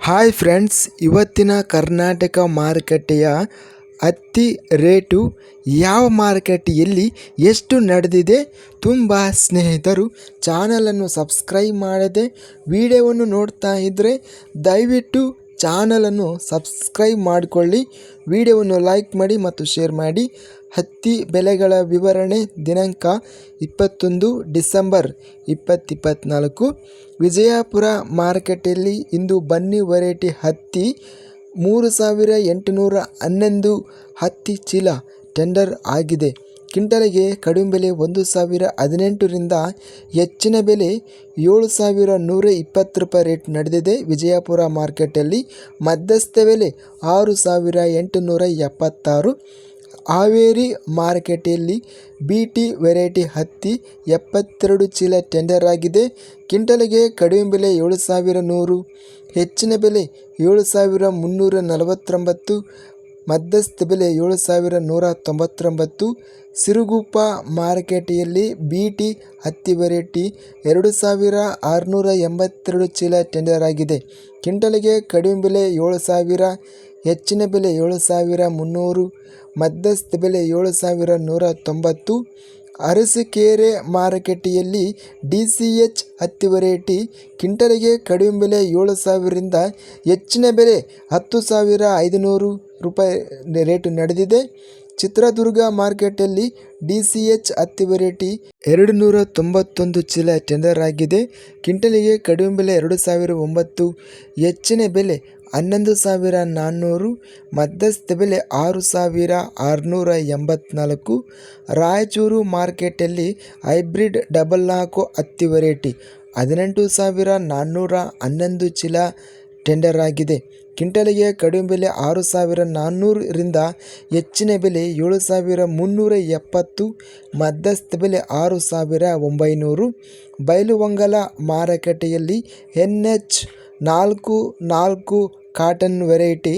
Hi friends ಇವತ್ತಿನ ಕರ್ನಾಟಕ ಮಾರುಕಟ್ಟೆಯ ಹತ್ತಿ ರೇಟು ಯಾವ ಮಾರುಕಟ್ಟೆಯಲ್ಲಿ ಎಷ್ಟು ನಡೆದಿದೆ ತುಂಬ ಸ್ನೇಹಿತರು ಚಾನಲನ್ನು ಸಬ್ಸ್ಕ್ರೈಬ್ ಮಾಡದೆ ವಿಡಿಯೋವನ್ನು ನೋಡ್ತಾ ಇದ್ದರೆ ದಯವಿಟ್ಟು ಚಾನಲನ್ನು ಸಬ್ಸ್ಕ್ರೈಬ್ ಮಾಡಿಕೊಳ್ಳಿ. ವಿಡಿಯೋವನ್ನು ಲೈಕ್ ಮಾಡಿ ಮತ್ತು ಶೇರ್ ಮಾಡಿ. ಹತ್ತಿ ಬೆಲೆಗಳ ವಿವರಣೆ ದಿನಾಂಕ ಇಪ್ಪತ್ತೊಂದು ಡಿಸೆಂಬರ್ ಇಪ್ಪತ್ತಿಪ್ಪತ್ತ್ನಾಲ್ಕು ವಿಜಯಪುರ ಮಾರುಕಟ್ಟೆಯಲ್ಲಿ ಇಂದು ಬನ್ನಿ ವೆರೈಟಿ ಹತ್ತಿ ಮೂರು ಸಾವಿರ ಎಂಟುನೂರ ಹನ್ನೊಂದು ಹತ್ತಿ ಚೀಲ ಟೆಂಡರ್ ಆಗಿದೆ. ಕ್ವಿಂಟಲಿಗೆ ಕಡಿಮೆ ಬೆಲೆ ಒಂದು ಸಾವಿರ ಹದಿನೆಂಟರಿಂದ ಹೆಚ್ಚಿನ ಬೆಲೆ ಏಳು ಸಾವಿರ ನೂರ ಇಪ್ಪತ್ತು ರೂಪಾಯಿ ರೇಟ್ ನಡೆದಿದೆ. ವಿಜಯಪುರ ಮಾರ್ಕೆಟಲ್ಲಿ ಮಧ್ಯಸ್ಥ ಬೆಲೆ ಆರು ಸಾವಿರ ಎಂಟುನೂರ ಎಪ್ಪತ್ತಾರು. ಹಾವೇರಿ ಮಾರ್ಕೆಟಲ್ಲಿ ಬಿ ಟಿ ವೆರೈಟಿ ಹತ್ತಿ ಎಪ್ಪತ್ತೆರಡು ಚೀಲ ಟೆಂಡರ್ ಆಗಿದೆ. ಕ್ವಿಂಟಲಿಗೆ ಕಡಿಮೆ ಬೆಲೆ ಏಳು ಸಾವಿರ ನೂರು, ಹೆಚ್ಚಿನ ಬೆಲೆ ಏಳು ಸಾವಿರ ಮುನ್ನೂರ ನಲವತ್ತೊಂಬತ್ತು ಮಧ್ಯಸ್ಥ ಬೆಲೆ ಏಳು ಸಾವಿರ ನೂರ ತೊಂಬತ್ತೊಂಬತ್ತು, ಸಿರುಗುಪ್ಪ ಮಾರುಕಟ್ಟೆಯಲ್ಲಿ ಬಿ ಟಿ ಹತ್ತಿ ವೆರೈಟಿ ಎರಡು ಸಾವಿರ ಆರುನೂರ ಎಂಬತ್ತೆರಡು ಚೀಲ ಟೆಂಡರ್ ಆಗಿದೆ. ಕ್ವಿಂಟಲ್ಗೆ ಕಡಿಮೆ ಬೆಲೆ ಏಳು ಸಾವಿರ ಹೆಚ್ಚಿನ ಬೆಲೆ ಏಳು ಸಾವಿರ ಮುನ್ನೂರು, ಮಧ್ಯಸ್ಥ ಬೆಲೆ ಏಳು ಸಾವಿರ ನೂರ ತೊಂಬತ್ತು. ಅರಸೀಕೆರೆ ಮಾರುಕಟ್ಟೆಯಲ್ಲಿ ಡಿ ಸಿ ಎಚ್ ಹತ್ತಿ ವೆರೈಟಿ ಕಿಂಟಲಿಗೆ ಕಡಿಮೆ ಬೆಲೆ ಏಳು ಸಾವಿರದಿಂದ ಹೆಚ್ಚಿನ ಬೆಲೆ ಹತ್ತು ಸಾವಿರ ಐದುನೂರು ರೂಪಾಯಿ ರೇಟು ನಡೆದಿದೆ. ಚಿತ್ರದುರ್ಗ ಮಾರ್ಕೆಟಲ್ಲಿ ಡಿ ಸಿ ಎಚ್ ಹತ್ತಿ ವೆರೈಟಿ ಎರಡು ನೂರ ತೊಂಬತ್ತೊಂದು ಚೀಲ ಟೆಂಡರ್ ಆಗಿದೆ. ಕ್ವಿಂಟಲಿಗೆ ಕಡಿಮೆ ಬೆಲೆ ಎರಡು ಸಾವಿರ ಒಂಬತ್ತು, ಹೆಚ್ಚಿನ ಬೆಲೆ ಹನ್ನೊಂದು ಸಾವಿರ ನಾನ್ನೂರು, ಮಧ್ಯಸ್ಥ ಬೆಲೆ ಆರು ಸಾವಿರ ಆರುನೂರ ಎಂಬತ್ನಾಲ್ಕು. ರಾಯಚೂರು ಮಾರ್ಕೆಟಲ್ಲಿ ಹೈಬ್ರಿಡ್ ಡಬಲ್ ನಾಲ್ಕು ಹತ್ತಿ ವೆರೈಟಿ, ಹದಿನೆಂಟು ಸಾವಿರ ನಾನ್ನೂರ ಹನ್ನೊಂದು ಚೀಲ ಟೆಂಡರ್ ಆಗಿದೆ ಕ್ವಿಂಟಲಿಗೆ ಕಡಿಮೆ ಬೆಲೆ ಆರು ಸಾವಿರ ನಾನ್ನೂರರಿಂದ ಹೆಚ್ಚಿನ ಬೆಲೆ ಏಳು ಸಾವಿರ ಮುನ್ನೂರ ಎಪ್ಪತ್ತು, ಮಧ್ಯಸ್ಥ ಬೆಲೆ ಆರು ಸಾವಿರ ಒಂಬೈನೂರು. ಬಯಲುವಂಗಲ ಮಾರುಕಟ್ಟೆಯಲ್ಲಿ ಎನ್ ಎಚ್ ನಾಲ್ಕು ನಾಲ್ಕು ಕಾಟನ್ ವೆರೈಟಿ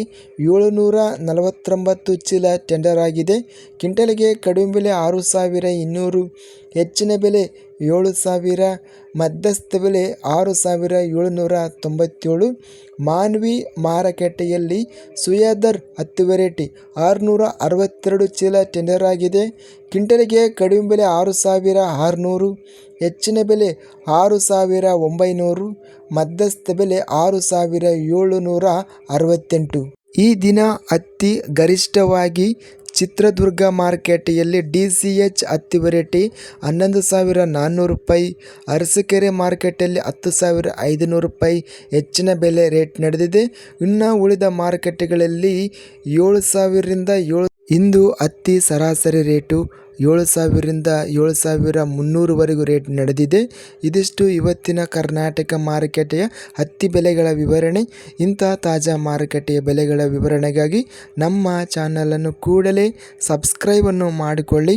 ಏಳುನೂರ ನಲವತ್ತೊಂಬತ್ತು ಚೀಲ ಟೆಂಡರ್ ಆಗಿದೆ. ಕ್ವಿಂಟಲ್ಗೆ ಕಡಿಮೆ ಬೆಲೆ ಆರು ಸಾವಿರ ಇನ್ನೂರು, ಹೆಚ್ಚಿನ ಬೆಲೆ ಏಳು ಸಾವಿರ, ಮಧ್ಯಸ್ಥ ಬೆಲೆ ಆರು ಸಾವಿರ ಏಳುನೂರ ತೊಂಬತ್ತೇಳು. ಮಾನ್ವಿ ಮಾರುಕಟ್ಟೆಯಲ್ಲಿ ಸುಯಾದರ್ ಹತ್ತು ವೆರೈಟಿ, ಆರುನೂರ ಅರವತ್ತೆರಡು ಚೀಲ ಟೆಂಡರ್ ಆಗಿದೆ. ಕ್ವಿಂಟಲ್ಗೆ ಕಡಿಮೆ ಬೆಲೆ ಆರು ಸಾವಿರ ಆರುನೂರು, ಹೆಚ್ಚಿನ ಬೆಲೆ ಆರು ಸಾವಿರ ಒಂಬೈನೂರು, ಮಧ್ಯಸ್ಥ ಬೆಲೆ ಆರು ಸಾವಿರ ಏಳುನೂರ ಅರವತ್ತೆಂಟು. ಈ ದಿನ ಹತ್ತಿ ಗರಿಷ್ಠವಾಗಿ ಚಿತ್ರದುರ್ಗ ಮಾರ್ಕೆಟೆಯಲ್ಲಿ ಡಿ ಸಿ ಎಚ್ ಹತ್ತಿ ವೆರೈಟಿ ಹನ್ನೊಂದು ಸಾವಿರ ನಾನ್ನೂರು ರೂಪಾಯಿ, ಅರಸಕೆರೆ ಮಾರ್ಕೆಟಲ್ಲಿ ಹತ್ತು ಸಾವಿರ ಐದುನೂರು ರೂಪಾಯಿ ಹೆಚ್ಚಿನ ಬೆಲೆ ರೇಟ್ ನಡೆದಿದೆ. ಇನ್ನು ಉಳಿದ ಮಾರ್ಕೆಟ್ಗಳಲ್ಲಿ ಏಳು ಸಾವಿರದಿಂದ ಏಳು ಇಂದು ಹತ್ತಿ ಸರಾಸರಿ ರೇಟು ಏಳು ಸಾವಿರದಿಂದ ಏಳು ಸಾವಿರ ಮುನ್ನೂರುವರೆಗೂ ರೇಟ್ ನಡೆದಿದೆ. ಇದಿಷ್ಟು ಇವತ್ತಿನ ಕರ್ನಾಟಕ ಮಾರುಕಟ್ಟೆಯ ಹತ್ತಿ ಬೆಲೆಗಳ ವಿವರಣೆ. ಇಂಥ ತಾಜಾ ಮಾರುಕಟ್ಟೆಯ ಬೆಲೆಗಳ ವಿವರಣೆಗಾಗಿ ನಮ್ಮ ಚಾನಲನ್ನು ಕೂಡಲೇ ಸಬ್ಸ್ಕ್ರೈಬನ್ನು ಮಾಡಿಕೊಳ್ಳಿ.